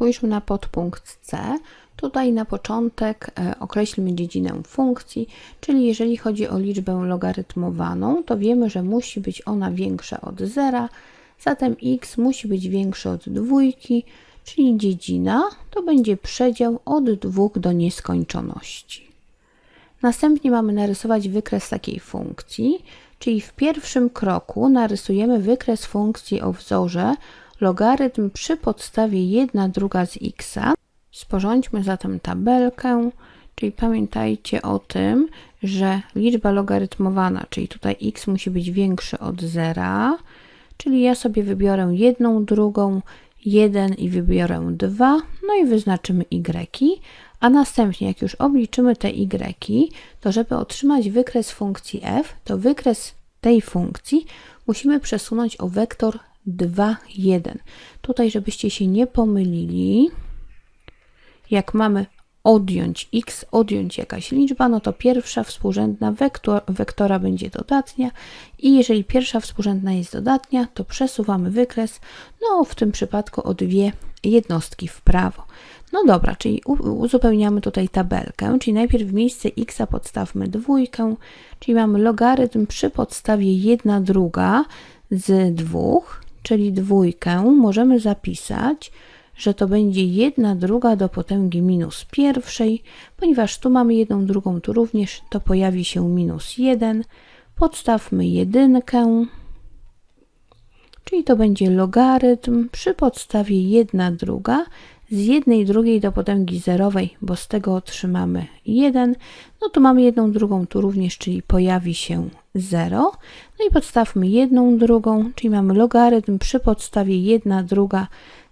Spójrzmy na podpunkt C. Tutaj na początek e, określmy dziedzinę funkcji, czyli jeżeli chodzi o liczbę logarytmowaną, to wiemy, że musi być ona większa od zera, zatem x musi być większy od dwójki, czyli dziedzina to będzie przedział od 2 do nieskończoności. Następnie mamy narysować wykres takiej funkcji, czyli w pierwszym kroku narysujemy wykres funkcji o wzorze logarytm przy podstawie 1 druga z x. Sporządźmy zatem tabelkę, czyli pamiętajcie o tym, że liczba logarytmowana, czyli tutaj x musi być większy od zera, czyli ja sobie wybiorę jedną drugą, 1 i wybiorę 2, no i wyznaczymy y, a następnie jak już obliczymy te y, to żeby otrzymać wykres funkcji f, to wykres tej funkcji musimy przesunąć o wektor 2, 1. Tutaj, żebyście się nie pomylili, jak mamy odjąć x, odjąć jakaś liczba, no to pierwsza współrzędna wektor, wektora będzie dodatnia i jeżeli pierwsza współrzędna jest dodatnia, to przesuwamy wykres, no w tym przypadku o dwie jednostki w prawo. No dobra, czyli uzupełniamy tutaj tabelkę, czyli najpierw w miejsce x podstawmy dwójkę, czyli mamy logarytm przy podstawie 1 druga z dwóch, czyli dwójkę możemy zapisać że to będzie jedna druga do potęgi minus pierwszej, ponieważ tu mamy jedną drugą, tu również, to pojawi się minus 1. Podstawmy jedynkę, czyli to będzie logarytm przy podstawie jedna druga z jednej drugiej do potęgi zerowej, bo z tego otrzymamy 1. No tu mamy jedną drugą, tu również, czyli pojawi się 0. No i podstawmy jedną drugą, czyli mamy logarytm przy podstawie jedna druga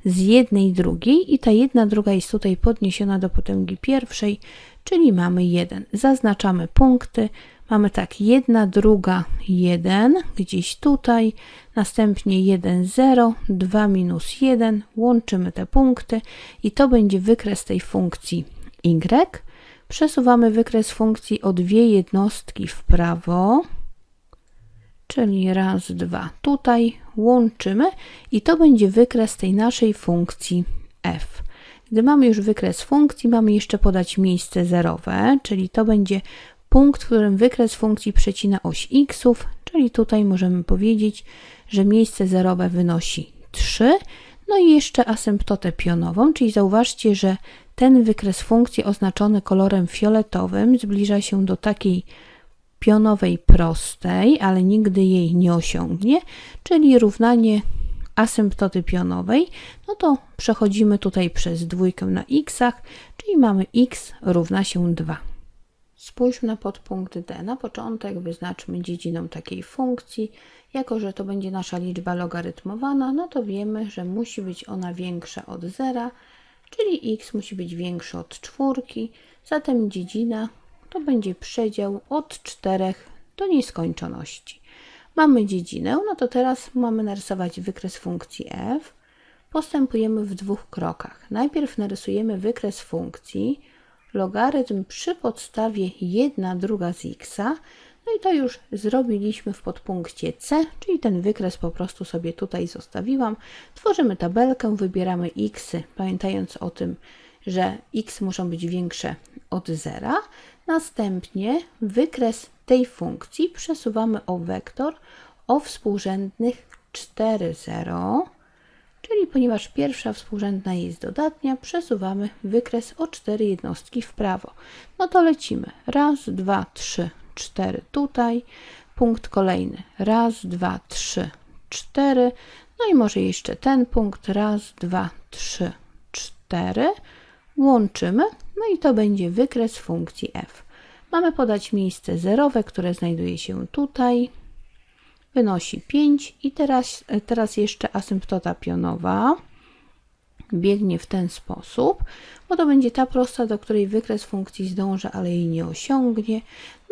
z jednej drugiej i ta jedna druga jest tutaj podniesiona do potęgi pierwszej, czyli mamy 1. Zaznaczamy punkty. Mamy tak, jedna druga 1 gdzieś tutaj, następnie 1 0, 2 minus 1, łączymy te punkty i to będzie wykres tej funkcji y. Przesuwamy wykres funkcji o dwie jednostki w prawo, czyli raz, dwa. Tutaj łączymy i to będzie wykres tej naszej funkcji f. Gdy mamy już wykres funkcji, mamy jeszcze podać miejsce zerowe, czyli to będzie punkt, w którym wykres funkcji przecina oś xów, czyli tutaj możemy powiedzieć, że miejsce zerowe wynosi 3. No i jeszcze asymptotę pionową, czyli zauważcie, że ten wykres funkcji oznaczony kolorem fioletowym zbliża się do takiej pionowej prostej, ale nigdy jej nie osiągnie, czyli równanie asymptoty pionowej, no to przechodzimy tutaj przez dwójkę na x, czyli mamy x równa się 2. Spójrzmy na podpunkt D. Na początek wyznaczmy dziedzinę takiej funkcji. Jako, że to będzie nasza liczba logarytmowana, no to wiemy, że musi być ona większa od zera, czyli x musi być większy od czwórki, zatem dziedzina to będzie przedział od 4 do nieskończoności. Mamy dziedzinę, no to teraz mamy narysować wykres funkcji f. Postępujemy w dwóch krokach. Najpierw narysujemy wykres funkcji logarytm przy podstawie 1 druga z x. No i to już zrobiliśmy w podpunkcie C, czyli ten wykres po prostu sobie tutaj zostawiłam. Tworzymy tabelkę, wybieramy x, pamiętając o tym, że x muszą być większe od zera. Następnie wykres tej funkcji przesuwamy o wektor o współrzędnych 4, 0, czyli ponieważ pierwsza współrzędna jest dodatnia, przesuwamy wykres o 4 jednostki w prawo. No to lecimy. Raz, dwa, trzy, cztery tutaj. Punkt kolejny. Raz, dwa, trzy, cztery. No i może jeszcze ten punkt. Raz, dwa, trzy, cztery łączymy, no i to będzie wykres funkcji f. Mamy podać miejsce zerowe, które znajduje się tutaj, wynosi 5 i teraz, teraz jeszcze asymptota pionowa biegnie w ten sposób, bo to będzie ta prosta, do której wykres funkcji zdąży, ale jej nie osiągnie.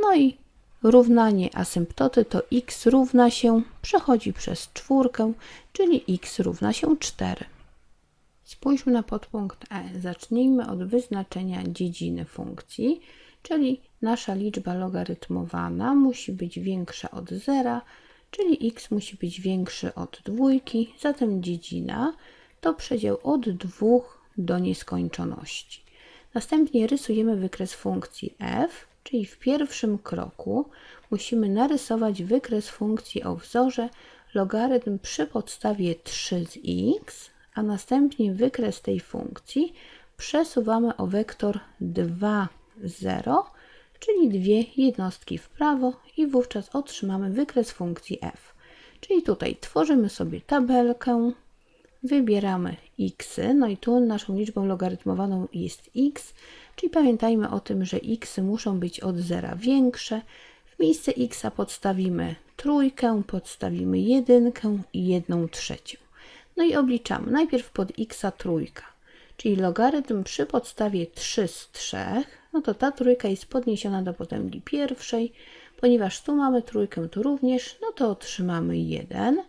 No i równanie asymptoty to x równa się, przechodzi przez czwórkę, czyli x równa się 4. Spójrzmy na podpunkt E. Zacznijmy od wyznaczenia dziedziny funkcji, czyli nasza liczba logarytmowana musi być większa od zera, czyli x musi być większy od dwójki, zatem dziedzina to przedział od 2 do nieskończoności. Następnie rysujemy wykres funkcji f, czyli w pierwszym kroku musimy narysować wykres funkcji o wzorze logarytm przy podstawie 3 z x, a następnie wykres tej funkcji przesuwamy o wektor 2, 0, czyli dwie jednostki w prawo i wówczas otrzymamy wykres funkcji f. Czyli tutaj tworzymy sobie tabelkę, wybieramy x, no i tu naszą liczbą logarytmowaną jest x, czyli pamiętajmy o tym, że x muszą być od zera większe. W miejsce x podstawimy trójkę, podstawimy jedynkę i jedną trzecią. No i obliczamy najpierw pod x trójka, czyli logarytm przy podstawie 3 z 3, no to ta trójka jest podniesiona do potęgi pierwszej, ponieważ tu mamy trójkę, tu również, no to otrzymamy 1.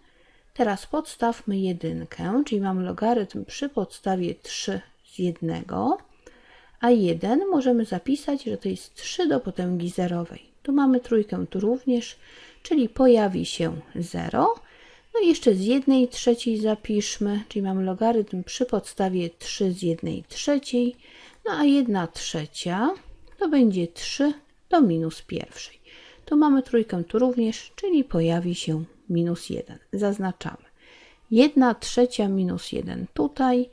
Teraz podstawmy jedynkę, czyli mam logarytm przy podstawie 3 z 1, a 1 możemy zapisać, że to jest 3 do potęgi zerowej. Tu mamy trójkę, tu również, czyli pojawi się 0. No i jeszcze z 1 trzeciej zapiszmy, czyli mamy logarytm przy podstawie 3 z 1 trzeciej, no a 1 trzecia to będzie 3 do minus pierwszej. Tu mamy trójkę, tu również, czyli pojawi się minus 1. Zaznaczamy. 1 trzecia minus 1 tutaj,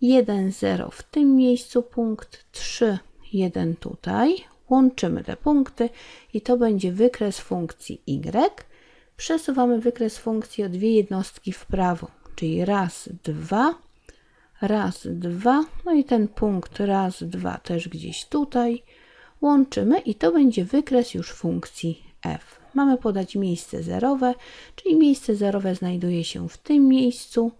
1, 0 w tym miejscu punkt, 3, 1 tutaj. Łączymy te punkty i to będzie wykres funkcji y. Przesuwamy wykres funkcji o dwie jednostki w prawo, czyli raz, dwa, raz, dwa, no i ten punkt raz, dwa też gdzieś tutaj. Łączymy i to będzie wykres już funkcji f. Mamy podać miejsce zerowe, czyli miejsce zerowe znajduje się w tym miejscu,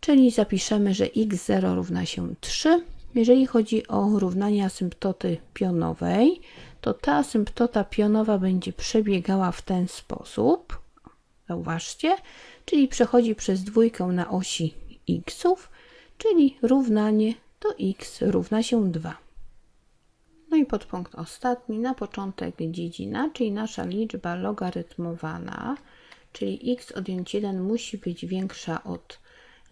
czyli zapiszemy, że x0 równa się 3. Jeżeli chodzi o równanie asymptoty pionowej, to ta asymptota pionowa będzie przebiegała w ten sposób. Zauważcie, czyli przechodzi przez dwójkę na osi xów, czyli równanie to x równa się 2. No i podpunkt ostatni, na początek dziedzina, czyli nasza liczba logarytmowana, czyli x odjąć 1 musi być większa od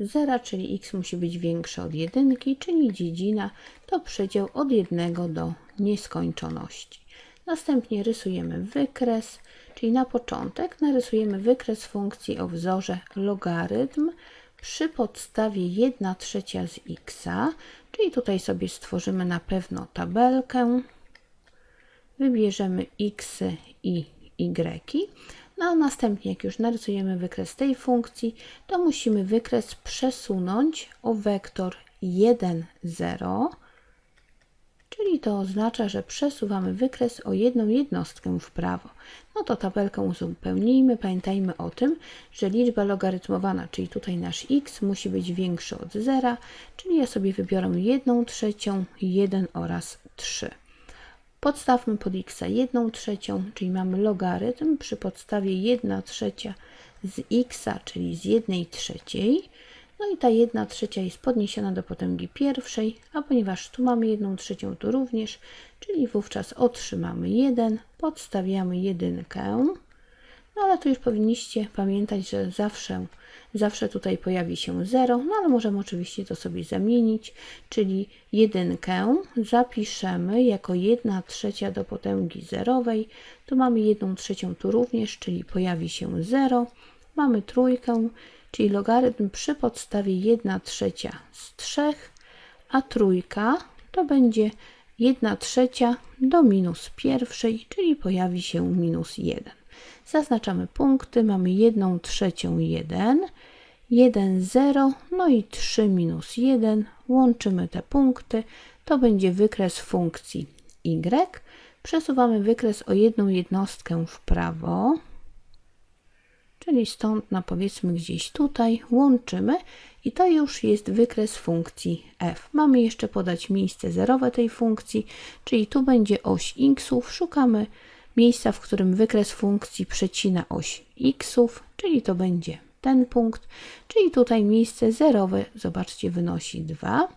0, czyli x musi być większe od 1, czyli dziedzina to przedział od 1 do nieskończoności. Następnie rysujemy wykres, czyli na początek narysujemy wykres funkcji o wzorze logarytm przy podstawie 1 trzecia z x, czyli tutaj sobie stworzymy na pewno tabelkę, wybierzemy x i y, no a następnie jak już narysujemy wykres tej funkcji, to musimy wykres przesunąć o wektor 1, 0, czyli to oznacza, że przesuwamy wykres o jedną jednostkę w prawo. No to tabelkę uzupełnijmy. Pamiętajmy o tym, że liczba logarytmowana, czyli tutaj nasz x, musi być większy od 0, czyli ja sobie wybiorę 1 trzecią, 1 oraz 3. Podstawmy pod x 1 trzecią, czyli mamy logarytm przy podstawie 1 trzecia z x, czyli z 1 trzeciej. No i ta 1 trzecia jest podniesiona do potęgi pierwszej, a ponieważ tu mamy 1 trzecią, tu również, czyli wówczas otrzymamy 1, podstawiamy jedynkę. No ale tu już powinniście pamiętać, że zawsze, zawsze tutaj pojawi się 0, no ale możemy oczywiście to sobie zamienić, czyli jedynkę zapiszemy jako 1 trzecia do potęgi zerowej. Tu mamy 1 trzecią tu również, czyli pojawi się 0. Mamy trójkę, czyli logarytm przy podstawie 1 trzecia z 3, a trójka to będzie 1 trzecia do minus pierwszej, czyli pojawi się minus 1. Zaznaczamy punkty, mamy 1 trzecią 1, 1, 0, no i 3 minus 1. Łączymy te punkty, to będzie wykres funkcji y. Przesuwamy wykres o jedną jednostkę w prawo, czyli stąd na powiedzmy gdzieś tutaj łączymy i to już jest wykres funkcji f. Mamy jeszcze podać miejsce zerowe tej funkcji, czyli tu będzie oś xów, szukamy miejsca, w którym wykres funkcji przecina oś xów, czyli to będzie ten punkt, czyli tutaj miejsce zerowe, zobaczcie, wynosi 2.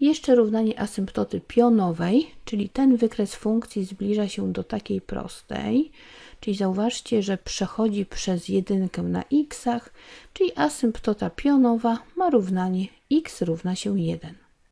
Jeszcze równanie asymptoty pionowej, czyli ten wykres funkcji zbliża się do takiej prostej, Czyli zauważcie, że przechodzi przez jedynkę na x'ach, czyli asymptota pionowa ma równanie x równa się 1.